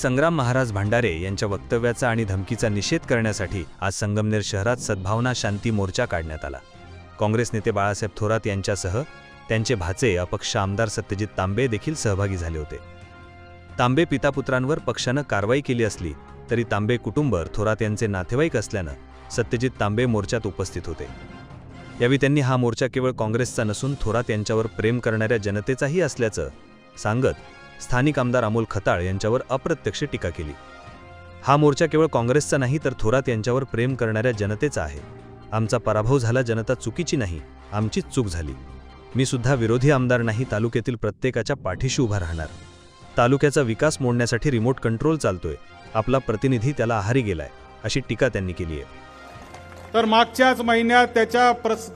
संग्राम महाराज भांडारे यांच्या वक्तव्याचा आणि धमकीचा निषेध करण्यासाठी आज संगमनेर शहरात सद्भावना शांती मोर्चा काढण्यात आला. काँग्रेस नेते बाळासाहेब थोरात यांच्यासह त्यांचे भाचे अपक्ष आमदार सत्यजित तांबे देखील सहभागी झाले होते. तांबे पितापुत्रांवर पक्षानं कारवाई केली असली तरी तांबे कुटुंब थोरात यांचे नातेवाईक असल्यानं सत्यजित तांबे मोर्चात उपस्थित होते. यावेळी त्यांनी हा मोर्चा केवळ काँग्रेसचा नसून थोरात यांच्यावर प्रेम करणाऱ्या जनतेचाही असल्याचं सांगत स्थानिक आमदार अमोल खताळ यांच्यावर अप्रत्यक्ष टीका केली. हा मोर्चा केवळ काँग्रेसचा नाही तर थोरात यांच्यावर प्रेम करणाऱ्या जनतेचा आहे. आमचा पराभव झाला जनता चुकीची नाही आमचीच चूक झाली. मी सुद्धा विरोधी आमदार नाही तालुक्यातील प्रत्येकाच्या पाठीशी उभा राहणार. तालुक्याचा विकास मोडण्यासाठी रिमोट कंट्रोल चालतोय आपला प्रतिनिधी त्याला आहारी गेलाय अशी टीका त्यांनी केली आहे. तर मागच्याच महिन्यात त्याच्या प्रस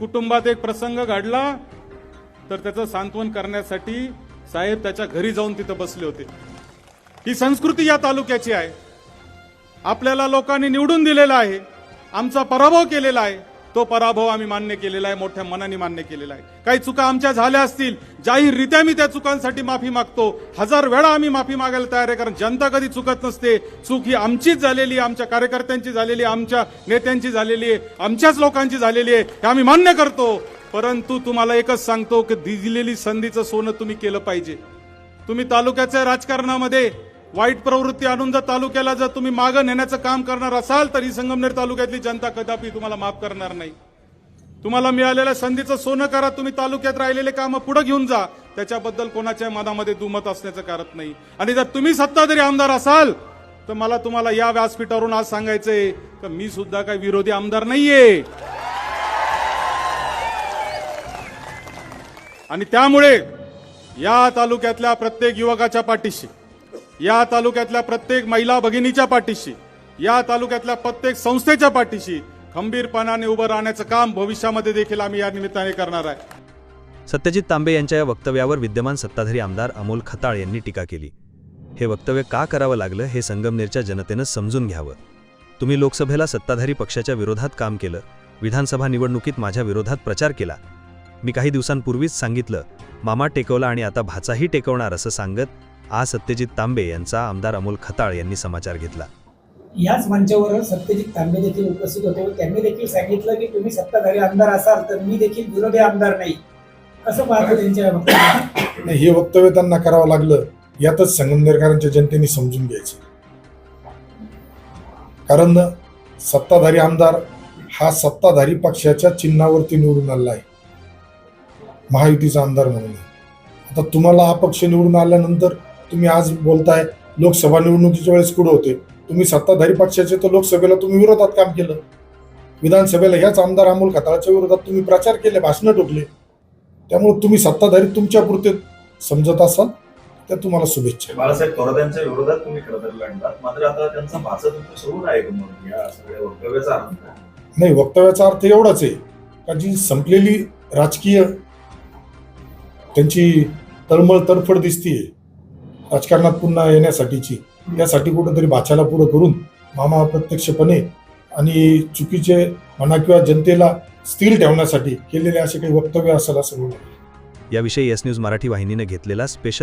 कुटुंबात एक प्रसंग घडला. तर त्याचं सांत्वन करण्यासाठी साहेब त्याच्या घरी जाऊन तिथं बसले होते. ही संस्कृती या तालुक्याची आहे. आपल्याला लोकांनी निवडून दिलेला आहे. आमचा पराभव केलेला आहे. तो पराभव आम्ही मान्य केलेला आहे मोठ्या मनाने मान्य केलेला आहे. काही चुका आमच्या झाल्या असतील जाहीररित्या मी त्या चुकांसाठी माफी मागतो. हजार वेळा आम्ही माफी मागायला तयार आहे कारण जनता कधी चुकत नसते. चूक ही आमचीच झालेली आहे आमच्या कार्यकर्त्यांची झालेली आहे आमच्या नेत्यांची झालेली आहे आमच्याच लोकांची झालेली आहे हे आम्ही मान्य करतो. परंतु तुम्हाला एकच सांगतो की दिलेली संधीचं सोनं तुम्ही केलं पाहिजे. तुम्ही तालुक्याच्या राजकारणामध्ये वाईट प्रवृत्ती आणून जर तालुक्याला जर तुम्ही मागं नेण्याचं काम करणार असाल तर ही संगमनेर तालुक्यातली जनता कदापि तुम्हाला माफ करणार नाही. तुम्हाला मिळालेल्या संधीचं सोनं करा तुम्ही तालुक्यात राहिलेले कामं पुढे घेऊन जा. त्याच्याबद्दल कोणाच्या मनामध्ये दुमत असण्याचं कारण नाही. आणि जर तुम्ही सत्ताधारी आमदार असाल तर मला तुम्हाला या व्यासपीठावरून आज सांगायचंय तर मी सुद्धा काही विरोधी आमदार नाहीये. आणि त्यामुळे या तालुक्यातल्या प्रत्येक युवकाच्या पाठीशी या तालुक्यातल्या प्रत्येक महिला भगिनीच्या पाठीशी या तालुक्यातल्या प्रत्येक संस्थेच्या पाठीशी खंबीरपणाने उभं राहण्याचं काम भविष्यामध्ये देखील आम्ही या निमित्ताने करणार आहे. सत्यजित तांबे यांच्या या वक्तव्यावर विद्यमान सत्ताधारी आमदार अमोल खताळ यांनी टीका केली. हे वक्तव्य का करावं लागलं हे संगमनेरच्या जनतेनं समजून घ्यावं. तुम्ही लोकसभेला सत्ताधारी पक्षाच्या विरोधात काम केलं विधानसभा निवडणुकीत माझ्या विरोधात प्रचार केला मी काही दिवसांपूर्वीच सांगितलं मामा टेकवला आणि आता भाचाही टेकवणार असं सांगत आज सत्यजित तांबे यांचा आमदार अमोल खताळ यांनी समाचार घेतला. याच मंचावर सत्यजित तांबे देखील उपस्थित होते. व त्यांनी देखील सांगितलं की तुम्ही सत्ताधारी आमदार असाल तर मी देखील विरोधी आमदार नाही. कसं पाहतो त्यांच्या हे वक्तव्य त्यांना करावं लागलं यातच संगमनेरकरांच्या जनतेने समजून घ्यायचं. कारण सत्ताधारी आमदार हा सत्ताधारी पक्षाच्या चिन्हावरती निवडून आलेला आहे. महायुतीचा आमदार म्हणून. आता तुम्हाला अपक्ष निवडून आल्यानंतर तुम्ही आज बोलताय लोकसभा निवडणुकीच्या वेळेस कुठं होते? तुम्ही सत्ताधारी पक्षाचे तर लोकसभेला तुम्ही विरोधात काम केलं. विधानसभेला ह्याच आमदार अमोल खताळाच्या विरोधात तुम्ही प्रचार केले भाषणं टोकले. त्यामुळे तुम्ही सत्ताधारी तुमच्या पुरते समजत असाल तर तुम्हाला शुभेच्छा. बाळासाहेब थोरात यांच्या विरोधात तुम्ही लढलात. मात्र आता त्यांचा भाषा तुमच्यासमोर आहे या सगळ्या वक्तव्याचा अर्थ? नाही वक्तव्याचा अर्थ एवढाच आहे का जी संपलेली राजकीय त्यांची तळमळ तडफड दिसतीये. राजकारणात पुन्हा येण्यासाठीची. त्यासाठी कुठंतरी भाच्याला पुढं करून मामा अप्रत्यक्षपणे आणि चुकीचे म्हणा किंवा जनतेला स्थिर ठेवण्यासाठी केलेले असे काही वक्तव्य असेल असं म्हणून याविषयी एस न्यूज मराठी वाहिनीने घेतलेला स्पेशल